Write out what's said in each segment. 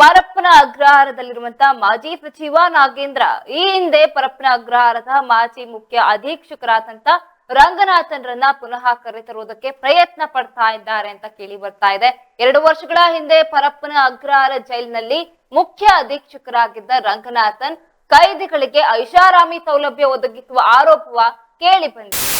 ಪರಪ್ಪನ ಅಗ್ರಹಾರದಲ್ಲಿರುವಂತಹ ಮಾಜಿ ಸಚಿವ ನಾಗೇಂದ್ರ, ಈ ಹಿಂದೆ ಪರಪ್ಪನ ಅಗ್ರಹಾರದ ಮಾಜಿ ಮುಖ್ಯ ಅಧೀಕ್ಷಕರಾದಂತ ರಂಗನಾಥನ್ರನ್ನ ಪುನಃ ಕರೆತರುವುದಕ್ಕೆ ಪ್ರಯತ್ನ ಪಡ್ತಾ ಇದ್ದಾರೆ ಅಂತ ಕೇಳಿ ಬರ್ತಾ ಇದೆ. ಎರಡು ವರ್ಷಗಳ ಹಿಂದೆ ಪರಪ್ಪನ ಅಗ್ರಹಾರ ಜೈಲಿನಲ್ಲಿ ಮುಖ್ಯ ಅಧೀಕ್ಷಕರಾಗಿದ್ದ ರಂಗನಾಥನ್ ಕೈದಿಗಳಿಗೆ ಐಷಾರಾಮಿ ಸೌಲಭ್ಯ ಒದಗಿಸುವ ಆರೋಪವ ಕೇಳಿ ಬಂದಿದೆ.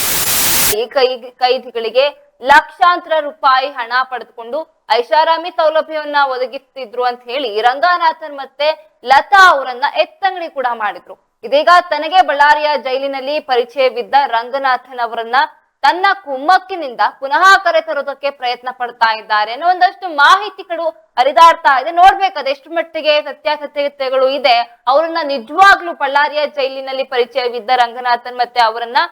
ಈ ಕೈ, ಕೈದಿಗಳಿಗೆ ಲಕ್ಷಾಂತರ ರೂಪಾಯಿ ಹಣ ಪಡೆದುಕೊಂಡು ಐಷಾರಾಮಿ ಸೌಲಭ್ಯವನ್ನ ಒದಗಿಸ್ತಿದ್ರು ಅಂತ ಹೇಳಿ ರಂಗನಾಥನ್ ಮತ್ತೆ ಲತಾ ಅವರನ್ನ ಎತ್ತಂಗಡಿ ಕೂಡ ಮಾಡಿದ್ರು. ಇದೀಗ ತನಗೆ ಬಳ್ಳಾರಿಯ ಜೈಲಿನಲ್ಲಿ ಪರಿಚಯವಿದ್ದ ರಂಗನಾಥನ್ ಅವರನ್ನ ತನ್ನ ಕುಮ್ಮಕ್ಕಿನಿಂದ ಪುನಃ ಕರೆ ತರೋದಕ್ಕೆ ಪ್ರಯತ್ನ ಪಡ್ತಾ ಇದ್ದಾರೆ ಅನ್ನೋ ಒಂದಷ್ಟು ಮಾಹಿತಿಗಳು ಹರಿದಾಡ್ತಾ ಇದೆ. ನೋಡ್ಬೇಕು ಎಷ್ಟು ಮಟ್ಟಿಗೆ ಸತ್ಯಾಸತ್ಯತೆಗಳು ಇದೆ. ಅವರನ್ನ ನಿಜವಾಗ್ಲೂ ಬಳ್ಳಾರಿಯ ಜೈಲಿನಲ್ಲಿ ಪರಿಚಯವಿದ್ದ ರಂಗನಾಥನ್ ಮತ್ತೆ ಅವರನ್ನ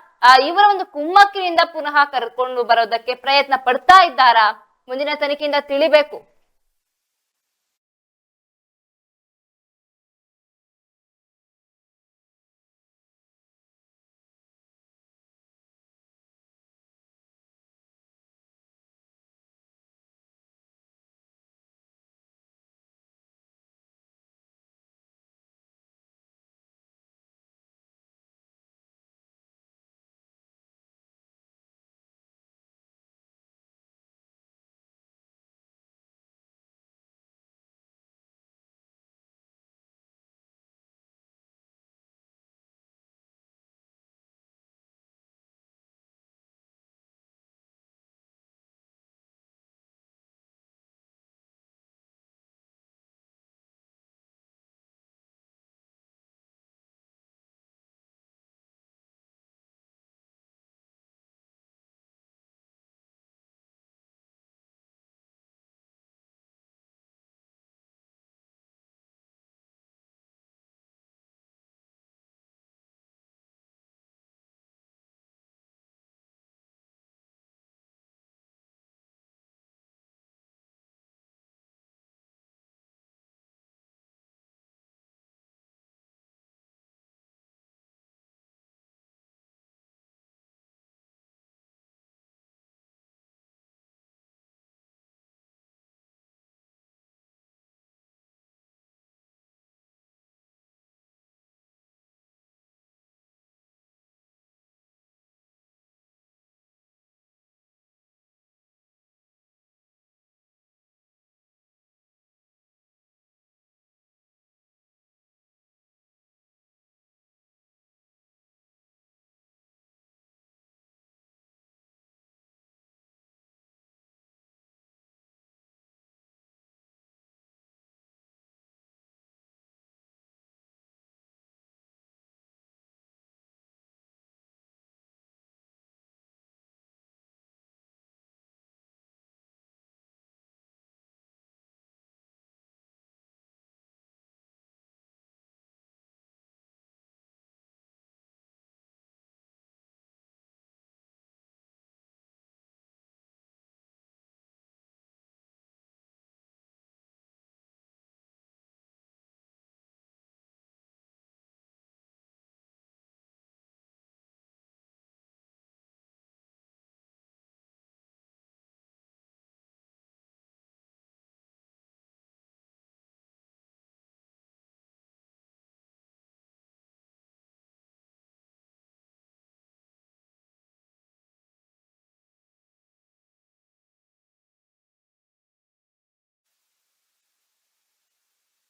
ಇವರ ಒಂದು ಕುಮ್ಮಕ್ಕಿನಿಂದ ಪುನಃ ಕರ್ಕೊಂಡು ಬರೋದಕ್ಕೆ ಪ್ರಯತ್ನ ಪಡ್ತಾ ಇದ್ದಾರಾ? ಮುಂದಿನ ತನಿಖೆಯಿಂದ ತಿಳಿಬೇಕು.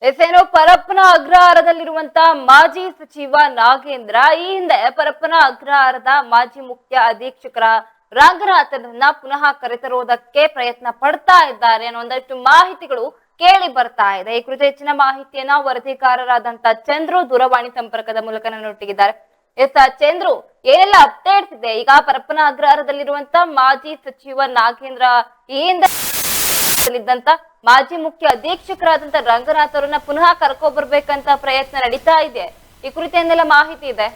ಎಸೇನೋ ಪರಪ್ಪನ ಅಗ್ರಹಾರದಲ್ಲಿರುವಂತ ಮಾಜಿ ಸಚಿವ ನಾಗೇಂದ್ರ, ಈ ಹಿಂದೆ ಪರಪ್ಪನ ಅಗ್ರಹಾರದ ಮಾಜಿ ಮುಖ್ಯ ಅಧೀಕ್ಷಕರ ರಂಗನಾಥನನ್ನ ಪುನಃ ಕರೆತರುವುದಕ್ಕೆ ಪ್ರಯತ್ನ ಪಡ್ತಾ ಇದ್ದಾರೆ ಅನ್ನೋ ಒಂದಷ್ಟು ಮಾಹಿತಿಗಳು ಕೇಳಿ ಬರ್ತಾ ಇದೆ. ಈ ಕುರಿತು ಹೆಚ್ಚಿನ ಮಾಹಿತಿಯನ್ನ ವರದಿಗಾರರಾದಂತ ಚಂದ್ರು ದೂರವಾಣಿ ಸಂಪರ್ಕದ ಮೂಲಕ ನನ್ನೊಟ್ಟಿಗಿದ್ದಾರೆ. ಎಸ್ ಚಂದ್ರು, ಏನೆಲ್ಲ ಅಪ್ಡೇಟ್ಸ್ ಇದೆ? ಈಗ ಪರಪ್ಪನ ಅಗ್ರಹಾರದಲ್ಲಿರುವಂತ ಮಾಜಿ ಸಚಿವ ನಾಗೇಂದ್ರ, ಈ ಹಿಂದೆ ಇದ್ದಂತ ಮಾಜಿ ಮುಖ್ಯ ಅಧೀಕ್ಷಕರಾದಂತ ರಂಗನಾಥ್ ಅವರನ್ನ ಪುನಃ ಕರ್ಕೊ ಬರ್ಬೇಕಂತ ಪ್ರಯತ್ನ ನಡೀತಾ ಇದೆ. ಈ ಕುರಿತೇನೆಲ್ಲ ಮಾಹಿತಿ ಇದೆ?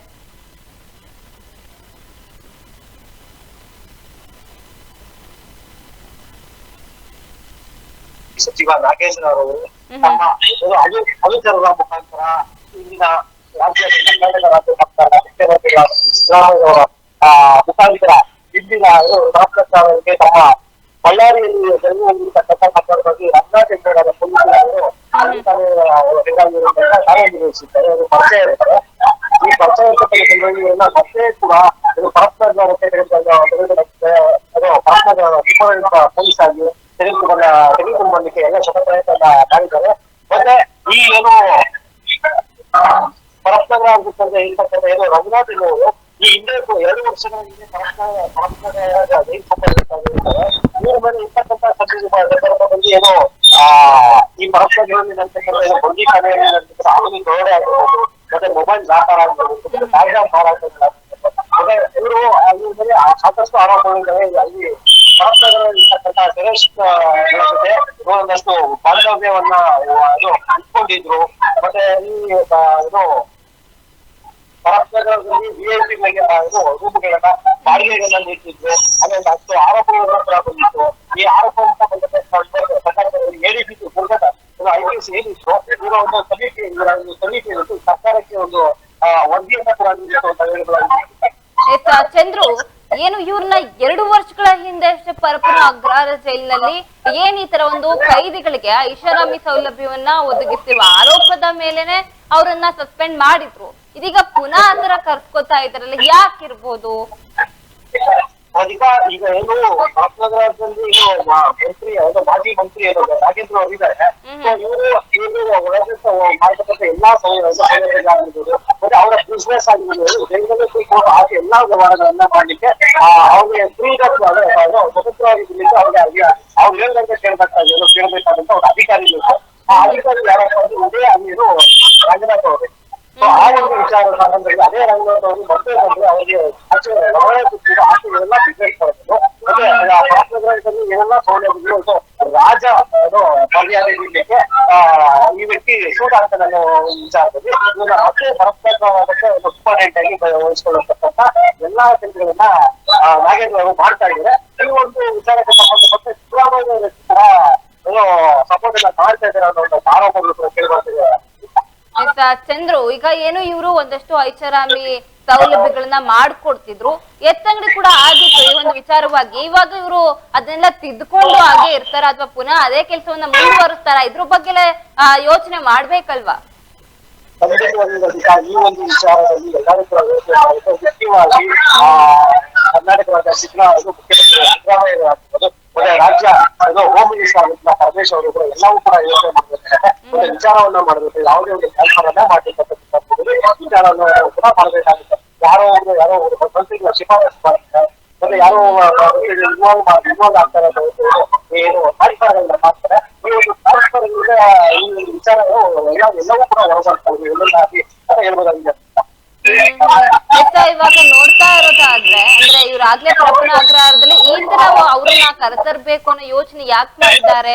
ಸಚಿವ ನಾಗೇಂದ್ರ ಅವರು ತಮ್ಮ ಅನುಚರರ ಮುಖಾಂತರ ಇಂದಿನ ರಾಜ್ಯದ ಕರ್ನಾಟಕ ರಾಜ್ಯ ಸರ್ಕಾರ ಮುಖ್ಯಮಂತ್ರಿಗಳಾದ ಸಿದ್ದರಾಮಯ್ಯ ಅವರ ಮುಖಾಂತರ ಇಂದಿನ ತಮ್ಮ ಬಳ್ಳಾರಿಯಲ್ಲಿ ಜರುಗಿ ಹೋಗಿರ್ತಕ್ಕಂಥ ಸಂದರ್ಭದಲ್ಲಿ ರಂಗನಾಥ್ ಎಂಬುವರ ಪೊಲೀಸರು ಕಾರ್ಯನಿರ್ವಹಿಸಿದ್ದಾರೆ ಅದು ಪರಿಚಯ ಈ ಪರಿಚಯ ಇರ್ತಕ್ಕಂಥ ಸಂದರ್ಭಗಳನ್ನ ಮತ್ತೆ ಕೂಡ ಇದು ಪರಸ್ಪರ ಅದು ಪರಸ್ಪರ ಉಪಯುಕ್ತ ಪೊಲೀಸ್ ಆಗಿ ತೆಗೆದುಕೊಂಡ ತೆಗೆದುಕೊಂಡು ಬರ್ಲಿಕ್ಕೆ ಎಲ್ಲ ಶತ ಪ್ರಯತ್ನ ಮಾಡಿದ್ದಾರೆ. ಮತ್ತೆ ಈ ಏನು ಪರಸ್ಪರ ಆಗುತ್ತದೆ ಇರ್ತಕ್ಕಂಥ ಏನು ರಂಗನಾಥ್ ಎನ್ನುವರು ಈ ಹಿಂದೆ ಎರಡು ವರ್ಷಗಳ ಹಿಂದೆ ಪರಸ್ಪರ ಪರಸ್ಪರ ಸಂದರ್ಭದಲ್ಲಿ ಏನು, ಆ, ಈ ಪರಸ್ಪರಗಳಲ್ಲಿ ನಡ್ತಕ್ಕಂಥ ಏನು ಆಗಿರ್ಬೋದು ಮತ್ತೆ ಮೊಬೈಲ್ ವ್ಯಾಪಾರ ಆಗಿರ್ಬೋದು ಮತ್ತೆ ಇವರು ಅಲ್ಲಿ ಸಾಕಷ್ಟು ಅಲ್ಲಿ ಪರಸ್ಪರಗಳಲ್ಲಿ ಇರ್ತಕ್ಕಂಥ ಸುರೇಶ್ ಜೊತೆ ಒಂದಷ್ಟು ಬಾಂಧವ್ಯವನ್ನ ಇದು ಇಟ್ಕೊಂಡಿದ್ರು. ಮತ್ತೆ ಈ ಇದು ಪರಸ್ಪರದಲ್ಲಿ ವಿಐಪಿ ರೂಪುಗಳನ್ನ ಬಾಡಿಗೆಗಳನ್ನ ನೀಡ್ತಿದ್ರು. ಅದೊಂದು ಅಷ್ಟು ಏನ್ ಈ ತರ ಒಂದು ಕೈದಿಗಳಿಗೆ ಐಷಾರಾಮಿ ಸೌಲಭ್ಯವನ್ನ ಒದಗಿಸಿರುವ ಆರೋಪದ ಮೇಲೆನೆ ಅವರನ್ನ ಸಸ್ಪೆಂಡ್ ಮಾಡಿದ್ರು. ಇದೀಗ ಪುನಃ ಆತರ ಕರ್ಸ್ಕೊತಾ ಇದ್ರಲ್ಲ ಯಾಕಿರ್ಬೋದು? ಅದೀಗ ಈಗ ಏನು ರಾಮನಗರದಲ್ಲಿ ಏನು ಮಂತ್ರಿ ಮಾಜಿ ಮಂತ್ರಿ ಏನು ನಾಗೇಂದ್ರ ಅವರು ಇದ್ದಾರೆ. ಇವರು ಇವರು ಮಾಡತಕ್ಕಂಥ ಎಲ್ಲಾ ಸೌಲಭ್ಯಗಳಾಗಿರ್ಬೋದು ಮತ್ತೆ ಅವರ ಬಿಸ್ನೆಸ್ ಆಗಿರ್ಬೋದು. ಬೆಂಗಳೂರು ಎಲ್ಲಾ ವ್ಯವಹಾರಗಳನ್ನ ಮಾಡ್ಲಿಕ್ಕೆ ಅವ್ರಿಗೆ ಫ್ರೀಡಮ್ ಸ್ವತಂತ್ರವಾಗಿ ಇರ್ಲಿಕ್ಕೆ ಅವ್ರಿಗೆ ಅವ್ರಿಗೆ ಅವ್ರು ಹೇಳ್ದಂತೆ ಕೇಳ್ಬೇಕಾಗಿ ಏನು ಕೇಳ್ಬೇಕಾದಂತ ಒಂದು ಅಧಿಕಾರಿ ಬೇಕು ಆ ಅಧಿಕಾರಿ ಯಾರಪ್ಪ ಅಂದ್ರೆ ಇದೇ ಅಲ್ಲಿರು ರಂಗನಾಥ್ ಅವರು ಸೊ ಆ ಒಂದು ವಿಚಾರ ಸಂಬಂಧದಲ್ಲಿ ಅದೇ ರಂಗನಾಥ್ ಅವರು ಮತ್ತೆ ಬಂದ್ರೆ ಅವರಿಗೆ ಆಚೆ ಹೊರಗಡೆ ಕೂತ್ಕೊಂಡು ಆಚೆ ಎಲ್ಲ ಬಿಸ್ನೆಸ್ ಮಾಡೋದು ಮತ್ತೆ ಆ ರಾಷ್ಟ್ರದಲ್ಲಿ ಏನೆಲ್ಲ ಸೌಲಭ್ಯಗಳು ಇದು ರಾಜ ಅದು ಮರ್ಯಾದೆ ನೀಡಲಿಕ್ಕೆ ಆ, ಈ ವ್ಯಕ್ತಿ ಸೂಟ್ ಆಗ್ತಾನೆ ಅನ್ನೋ ಒಂದು ವಿಚಾರದಲ್ಲಿ ಇವನ್ನ ಮತ್ತೆ ಪರಸ್ಪರವಾದಕ್ಕೆ ಒಂದು ಇಂಪಾರ್ಟೆಂಟ್ ಆಗಿ ವಹಿಸ್ಕೊಳ್ಳತಕ್ಕಂತ ಎಲ್ಲಾ ಕೆಲಸಗಳನ್ನ ನಾಗೇಂದ್ರ ಅವರು ಮಾಡ್ತಾ ಇದ್ದಾರೆ ಈ ಒಂದು ವಿಚಾರಕ್ಕೆ ಸಂಬಂಧಪಟ್ಟ ಸಿದ್ದರಾಮಯ್ಯ ಅವರು ಕೂಡ ಏನೋ ಸಪೋರ್ಟ್ ಎಲ್ಲ ಮಾಡ್ತಾ ಇದ್ದಾರೆ ಅನ್ನೋ ಒಂದು ಆರೋಪಗಳು ಕೂಡ ಕೇಳಿ ಬರ್ತಿದೆ ಎಸ್ ಆ, ಚಂದ್ರು ಈಗ ಏನು ಇವರು ಒಂದಷ್ಟು ಐಷಾರಾಮಿ ಸೌಲಭ್ಯಗಳನ್ನ ಮಾಡ್ಕೊಡ್ತಿದ್ರು. ಎತ್ತಂಗಡಿ ಕೂಡ ಆಗಿತ್ತು ಈ ಒಂದು ವಿಚಾರವಾಗಿ. ಇವಾಗ ಇವರು ಅದನ್ನೆಲ್ಲ ತಿದ್ಕೊಂಡು ಹಾಗೆ ಇರ್ತಾರ ಅಥವಾ ಪುನಃ ಅದೇ ಕೆಲಸವನ್ನ ಮುಂದುವರಿಸ್ತಾರ? ಇದ್ರ ಬಗ್ಗೆ ಯೋಚನೆ ಮಾಡ್ಬೇಕಲ್ವಾ? ಈ ಒಂದು ವಿಚಾರದಲ್ಲಿ ಎಲ್ಲರೂ ಕೂಡ ಯೋಚನೆ ಮಾಡಬೇಕು. ಮುಖ್ಯವಾಗಿ ಕರ್ನಾಟಕ ರಾಜ್ಯ ಶಿಕ್ಷಣ ಮುಖ್ಯಮಂತ್ರಿ ಸಿದ್ದರಾಮಯ್ಯ ರಾಜ್ಯ ಹೋಮ್ ಮಿನಿಸ್ಟರ್ ಪರಮೇಶ್ ಅವರು ಕೂಡ ಎಲ್ಲವೂ ಕೂಡ ಯೋಚನೆ ಮಾಡಬೇಕು ಒಂದು ವಿಚಾರವನ್ನ ಮಾಡಬೇಕು. ಯಾವುದೇ ಒಂದು ಕೆಲಸವನ್ನ ಮಾಡಬೇಕಂತ ವಿಚಾರವನ್ನು ಕೂಡ ಮಾಡಬೇಕಾಗುತ್ತೆ. ಯಾರೋ ಒಂದು ಯಾರೋ ಒಂದು ಮಂತ್ರಿಗಳ ಶಿಫಾರಸು ಮಾಡ್ತಾರೆ. ಮತ್ತೆ ಯಾರೋ ಇನ್ವಾಲ್ವ್ ಇನ್ವಾಲ್ವ್ ಆಗ್ತಾರೆ ಏನು ಪರಿಸರಗಳನ್ನ ಮಾಡ್ತಾರೆ. ಈ ಒಂದು ಕಾರ್ಯಕ್ರಮಗಳಿಂದ ಈ ಒಂದು ವಿಚಾರಗಳು ಎಲ್ಲ ಎಲ್ಲವೂ ಕೂಡ ಹೊರಬರ್ತಾರೆ ಎಲ್ಲಾಗಿ ಅಂತ. ಹೇಳ್ಬೋದಾಗಿದೆ ಇವಾಗ ನೋಡ್ತಾ ಇರೋದಾದ್ರೆ ಅಂದ್ರೆ ಇವ್ರು ಆಗ್ಲೇ ಪರಪನ ಅಗ್ರಹಾರದಲ್ಲಿ ಈಗ ನಾವು ಅವ್ರನ್ನ ಕರೆತರ್ಬೇಕು ಅನ್ನೋ ಯೋಚನೆ ಯಾಕೆ ಮಾಡಿದ್ದಾರೆ?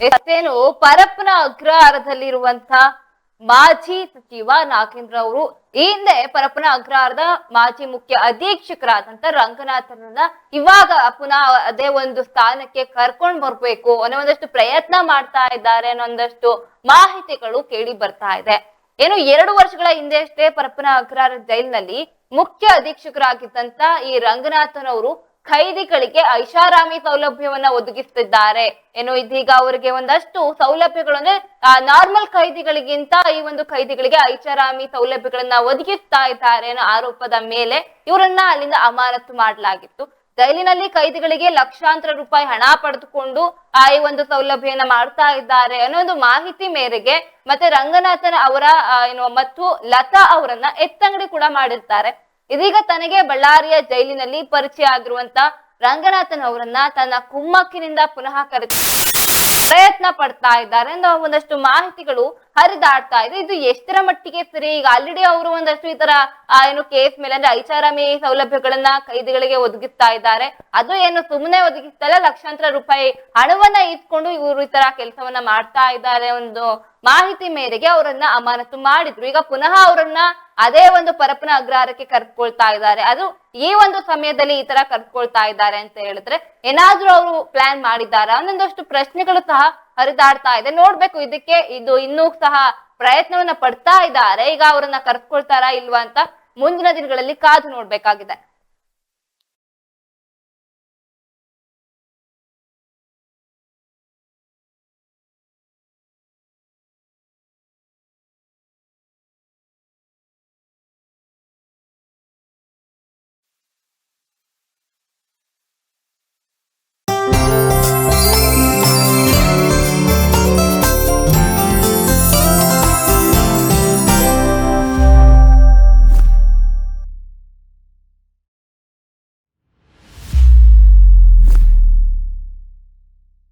ಎಷ್ಟೇನು ಪರಪ್ಪನ ಅಗ್ರಹಾರದಲ್ಲಿರುವಂತ ಮಾಜಿ ಸಚಿವ ನಾಗೇಂದ್ರ ಅವರು ಈ ಹಿಂದೆ ಪರಪ್ಪನ ಅಗ್ರಹಾರದ ಮಾಜಿ ಮುಖ್ಯ ಅಧೀಕ್ಷಕರಾದಂತ ರಂಗನಾಥನನ್ನ ಇವಾಗ ಪುನಃ ಅದೇ ಒಂದು ಸ್ಥಾನಕ್ಕೆ ಕರ್ಕೊಂಡ್ ಬರ್ಬೇಕು ಅನ್ನೋ ಒಂದಷ್ಟು ಪ್ರಯತ್ನ ಮಾಡ್ತಾ ಇದ್ದಾರೆ ಅನ್ನೋ ಒಂದಷ್ಟು ಮಾಹಿತಿಗಳು ಕೇಳಿ ಬರ್ತಾ ಇದೆ. ಏನು ಎರಡು ವರ್ಷಗಳ ಹಿಂದೆ ಅಷ್ಟೇ ಪರಪ್ಪನ ಅಗ್ರಹಾರ ಜೈಲ್ನಲ್ಲಿ ಮುಖ್ಯ ಅಧೀಕ್ಷಕರಾಗಿದ್ದಂತ ಈ ರಂಗನಾಥನ್ ಅವರು ಖೈದಿಗಳಿಗೆ ಐಷಾರಾಮಿ ಸೌಲಭ್ಯವನ್ನ ಒದಗಿಸ್ತಿದ್ದಾರೆ ಏನು ಇದೀಗ ಅವರಿಗೆ ಒಂದಷ್ಟು ಸೌಲಭ್ಯಗಳು ಅಂದ್ರೆ ನಾರ್ಮಲ್ ಖೈದಿಗಳಿಗಿಂತ ಈ ಒಂದು ಖೈದಿಗಳಿಗೆ ಐಷಾರಾಮಿ ಸೌಲಭ್ಯಗಳನ್ನ ಒದಗಿಸ್ತಾ ಇದ್ದಾರೆ ಅನ್ನೋ ಆರೋಪದ ಮೇಲೆ ಇವರನ್ನ ಅಲ್ಲಿಂದ ಅಮಾನತು ಮಾಡಲಾಗಿತ್ತು. ಜೈಲಿನಲ್ಲಿ ಖೈದಿಗಳಿಗೆ ಲಕ್ಷಾಂತರ ರೂಪಾಯಿ ಹಣ ಪಡೆದುಕೊಂಡು, ಆ, ಈ ಒಂದು ಸೌಲಭ್ಯನ ಮಾಡ್ತಾ ಇದ್ದಾರೆ ಅನ್ನೋ ಒಂದು ಮಾಹಿತಿ ಮೇರೆಗೆ ಮತ್ತೆ ರಂಗನಾಥನ್ ಅವರ ಏನು, ಮತ್ತು ಲತಾ ಅವರನ್ನ ಎತ್ತಂಗಡಿ ಕೂಡ ಮಾಡಿರ್ತಾರೆ. ಇದೀಗ ತನಗೆ ಬಳ್ಳಾರಿಯ ಜೈಲಿನಲ್ಲಿ ಪರಿಚಯ ಆಗಿರುವಂತ ರಂಗನಾಥನ್ ಅವರನ್ನ ತನ್ನ ಕುಮ್ಮಕ್ಕಿನಿಂದ ಪುನಃ ಕರೆ ಪ್ರಯತ್ನ ಪಡ್ತಾ ಇದ್ದಾರೆ ಎಂದು ಒಂದಷ್ಟು ಮಾಹಿತಿಗಳು ಹರಿದಾಡ್ತಾ ಇದೆ. ಇದು ಎಷ್ಟರ ಮಟ್ಟಿಗೆ ಸರಿ? ಈಗ ಆಲ್ರೆಡಿ ಅವರು ಒಂದಷ್ಟು ಈ ತರ ಏನು ಕೇಸ್ ಮೇಲೆ, ಅಂದ್ರೆ ಐಷಾರಾಮಿ ಸೌಲಭ್ಯಗಳನ್ನ ಕೈದಿಗಳಿಗೆ ಒದಗಿಸ್ತಾ ಇದ್ದಾರೆ. ಅದು ಏನು ಸುಮ್ಮನೆ ಒದಗಿಸ್ತಲ್ಲ ಲಕ್ಷಾಂತರ ರೂಪಾಯಿ ಹಣವನ್ನ ಇಟ್ಕೊಂಡು ಇವರು ಈ ತರ ಕೆಲಸವನ್ನ ಮಾಡ್ತಾ ಇದ್ದಾರೆ ಒಂದು ಮಾಹಿತಿ ಮೇರೆಗೆ ಅವರನ್ನ ಅಮಾನತು ಮಾಡಿದ್ರು. ಈಗ ಪುನಃ ಅವರನ್ನ ಅದೇ ಒಂದು ಪರಪ್ಪನ ಅಗ್ರಹಾರಕ್ಕೆ ಕರ್ಕೊಳ್ತಾ ಇದ್ದಾರೆ. ಅದು ಈ ಒಂದು ಸಮಯದಲ್ಲಿ ಈ ತರ ಕರ್ಕೊಳ್ತಾ ಇದ್ದಾರೆ ಅಂತ ಹೇಳಿದ್ರೆ ಏನಾದ್ರೂ ಅವರು ಪ್ಲಾನ್ ಮಾಡಿದ್ದಾರಾ? ಒಂದೊಂದಷ್ಟು ಪ್ರಶ್ನೆಗಳು ಸಹ ಹರಿದಾಡ್ತಾ ಇದೆ. ನೋಡ್ಬೇಕು, ಇದಕ್ಕೆ ಇದು ಇನ್ನೂ ಸಹ ಪ್ರಯತ್ನವನ್ನ ಪಡ್ತಾ ಇದ್ದಾರೆ. ಈಗ ಅವರನ್ನ ಕರ್ಕೊಳ್ತಾರಾ ಇಲ್ವಾ ಅಂತ ಮುಂದಿನ ದಿನಗಳಲ್ಲಿ ಕಾದು ನೋಡ್ಬೇಕಾಗಿದೆ.